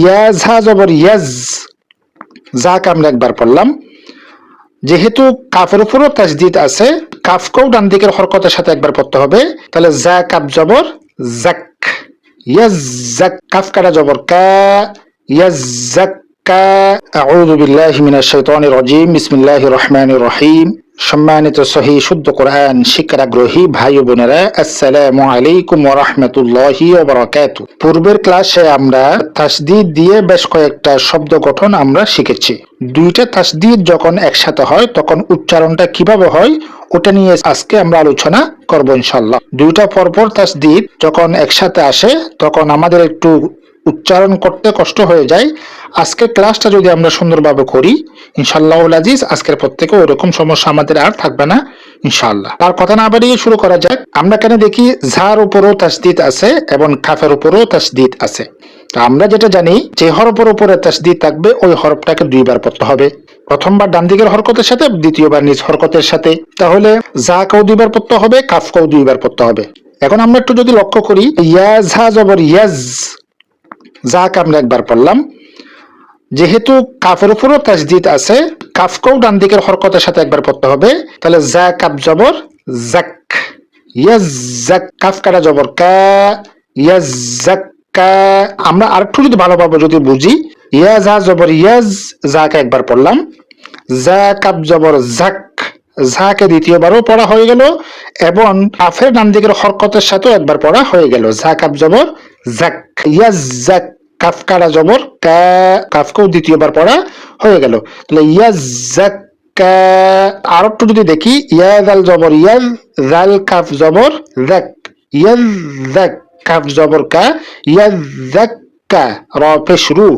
ইয়াজ, হা জবর ইয়াজ। যাক আমরা একবার পড়লাম। যেহেতু কাফের উপরও তাজদিদ আছে, কাফকেও ডান দিকের হরকতের সাথে একবার পড়তে হবে। তাহলে জা কাপ জবর জাক ইয়াজ জাক কাফ কাটা জবর, কা। ইয়াজ জাক কা। আউযু বিল্লাহি মিনাশ শাইতানির রাজিম। বিসমিল্লাহির রহমানির রহিম। সম্মানিত সহি শুদ্ধ কোরআন শিক্ষার আগ্রহী ভাই বোনেরা, আসসালামু আলাইকুম রাহমাতুল্লাহি পূর্বের ক্লাসে আমরা তাসদিদ দিয়ে বেশ কয়েকটা শব্দ গঠন আমরা শিখেছি। দুইটা তাসদিদ যখন একসাথে হয়, তখন উচ্চারণটা কীভাবে হয়, ওটা নিয়ে আজকে আমরা আলোচনা করব ইনশাল্লাহ দুইটা পরপর তাসদিদ যখন একসাথে আসে, তখন আমাদের একটু উচ্চারণ করতে কষ্ট হয়ে যায়। আজকে ক্লাসটা যদি আমরা সুন্দরভাবে করি ইনশাল্লাহ আজিজ, আজকের পর থেকে ওইরকম সমস্যা আমাদের আর থাকবে না ইনশাল্লাহ তার কথা না বাড়িয়ে শুরু করা যাক। আমরা কেন দেখি ঝার উপরও তাসদিদ আছে এবং কাফের উপরও তাসদিদ আছে? আমরা যেটা জানি, যে হরফের উপরে তাসদিদ থাকবে, ওই হরফটাকে দুইবার পড়তে হবে। প্রথমবার ডান দিকের হরকতের সাথে, দ্বিতীয়বার নিজ হরকতের সাথে। তাহলে যা কেউ দুইবার পড়তে হবে কাফ কেউ দুইবার পড়তে হবে। এখন আমরা একটু যদি লক্ষ্য করি ইয়াজ হা জবর ইয়াজ। যাক আমরা একবার পড়লাম। যেহেতু কাফের উপরও তাজদিদ আছে, কাফকেও ডান দিকের হরকতের সাথে একবার পড়তে হবে। তাহলে জা কাপ জবর জাক ইয়াজ জাক কাফ কাটা জবর, কা। ইয়াজ জাক কা। আমরা আরেকটু যদি ভালোভাবে যদি বুঝি। ইয়াজ হা জবর ইয়াজ যাকে একবার পড়লাম। জা কাপ জবর জাক ঝাকে দ্বিতীয়বারও পড়া হয়ে গেল এবং আফের ডান দিকের হরকতের সাথেও একবার পড়া হয়ে গেল। ঝা কাপ জবর জাক ইয়াজ জাক কাফ জবর, কা, কাফকেও দ্বিতীয়বার পড়া হয়ে গেল। তাহলে ইয়াজ জাক কা আর একটু যদি দেখি ইয়াজ আল জবর ইয়াজ জাল কাফ জবর জাক ইয়াজ জাক কাফ জবর, কা ইয়াজ জাক কা, র পেশ রু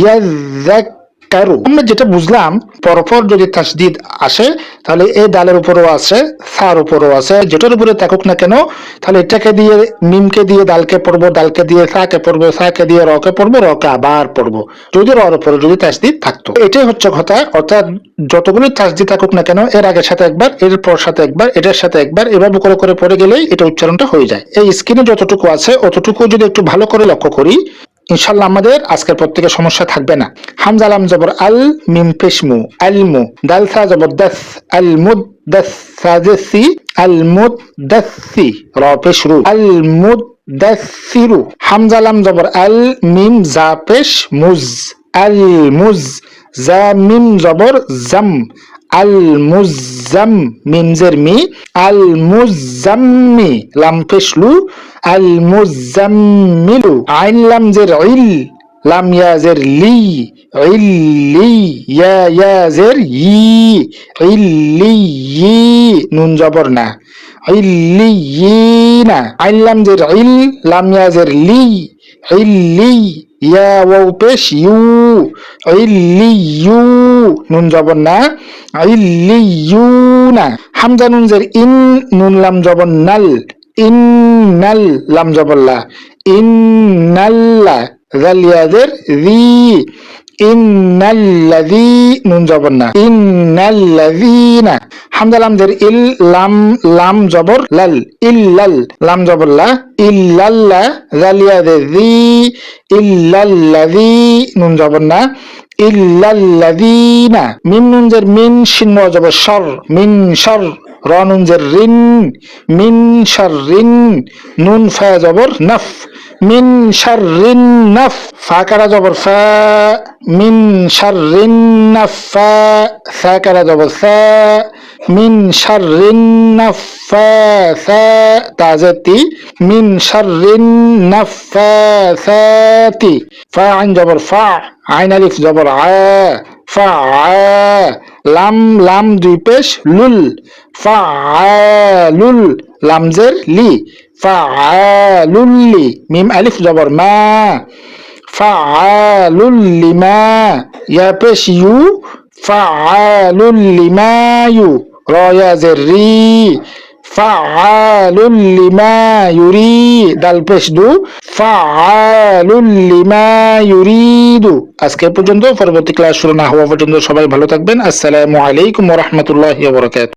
ইয়াজ জাক কারু। আমরা যেটা বুঝলাম, পরপর যদি তাসদিদ আসে, তাহলে এই ডালের উপরও আছে, সার উপরও আছে। যেটার উপরে থাকুক না কেন, তাহলে এটাকে দিয়ে, মিমকে দিয়ে ডালকে পড়ব ডালকে দিয়ে সাকে পড়ব, সাকে দিয়ে রকে পড়ব, রকে আবার পড়ব। যদি রর উপরে যদি তাসদিদ থাকতো। এটাই হচ্ছে কথা, অর্থাৎ যতগুলো তাসদিদ থাকুক না কেন, এর আগের সাথে একবার, এর পর সাথে একবার, এটার সাথে একবার, এভাবে করে করে পড়ে গেলেই এটা উচ্চারণটা হয়ে যায়। এই স্ক্রিনে যতটুকু আছে, অতটুকু যদি একটু ভালো করে লক্ষ্য করি ইনশাল্লাহ আমাদের আজকের প্রত্যেকে সমস্যা থাকবে না। হামজালাম জবর আল মিম পেশমু আলমু দালসা জবর দাস, আল মুদ দাস আল মুদ দাসি র পেশরু আল মুদ দাসিরু হামজালাম জবর আল মিম জা পেশ মুজ, আল মুজ জা মিম জবর জাম আল মুজাম মিমজের মি আল মুজাম্মি লাম পেশলু আল মুজাম্মিলু আইন লাম জের ইল, লাম ইয়াজের লি ইল্লি ইয়া ইয়াজের ই ইল্লি ই, নুন জবর না ইল্লি না, আইন লাম জের ইল, লাম ইয়াজের লি ইল্লি ইয়া ওয়াও পেশ ইউ ইল্লি ইউ নুন জবর না ইল্লি ইউ না হামজা নুন জের ইন, নুন লাম জবর নাল ইন নাল লাম জবল্লা ইন নাল্লা জালিয়াদের রি ইন্নাল্লাযী নুন জবর না ইন্নাল্লাযীনা হামজা লাম জের ইল লাম লাম জবর, লাল ইল্লাল লাম জবর লা ইল্লাল্লা জালিয়াদের রি ইল্লাল্লাযী নুন জবর না ইল্লাল্লাযীনা মিম নুন জের মিন শিন্ন জবর শর, মিন শর, র নুন জের রিন, মিন শাররিন নুন ফা জবর নাফ, মিন শাররিন নাফ, ফা কারা জবর ফা, মিন শাররিন নাফা সা কারা জবর সা মিন শাররিন নাফাসা তাজাতি মিন শাররিন নাফাসাতি, ফা আইন জবর ফা, আইন আলিফ জবর আ, ফা লাম লাম দুই পেশ, লুল, ফা লুল, লামজের লি, ফা লুল্লি মিম আলিফ জবর মা, ফা লুল্লিমা ইয়া পেশ ইউ, ফা লুল্লিমা ইউ। রয়াজের রি ফাআলুল লিমা ইউরি দাল পেশ দু ফাআলুল লিমা ইউরিদু। আজকে পর্যন্ত, পরবর্তী ক্লাস শুরু না হওয়া পর্যন্ত সবাই ভালো থাকবেন। আসসালামু আলাইকুম ওয়া রাহমাতুল্লাহি ওয়া বারাকাতুহু।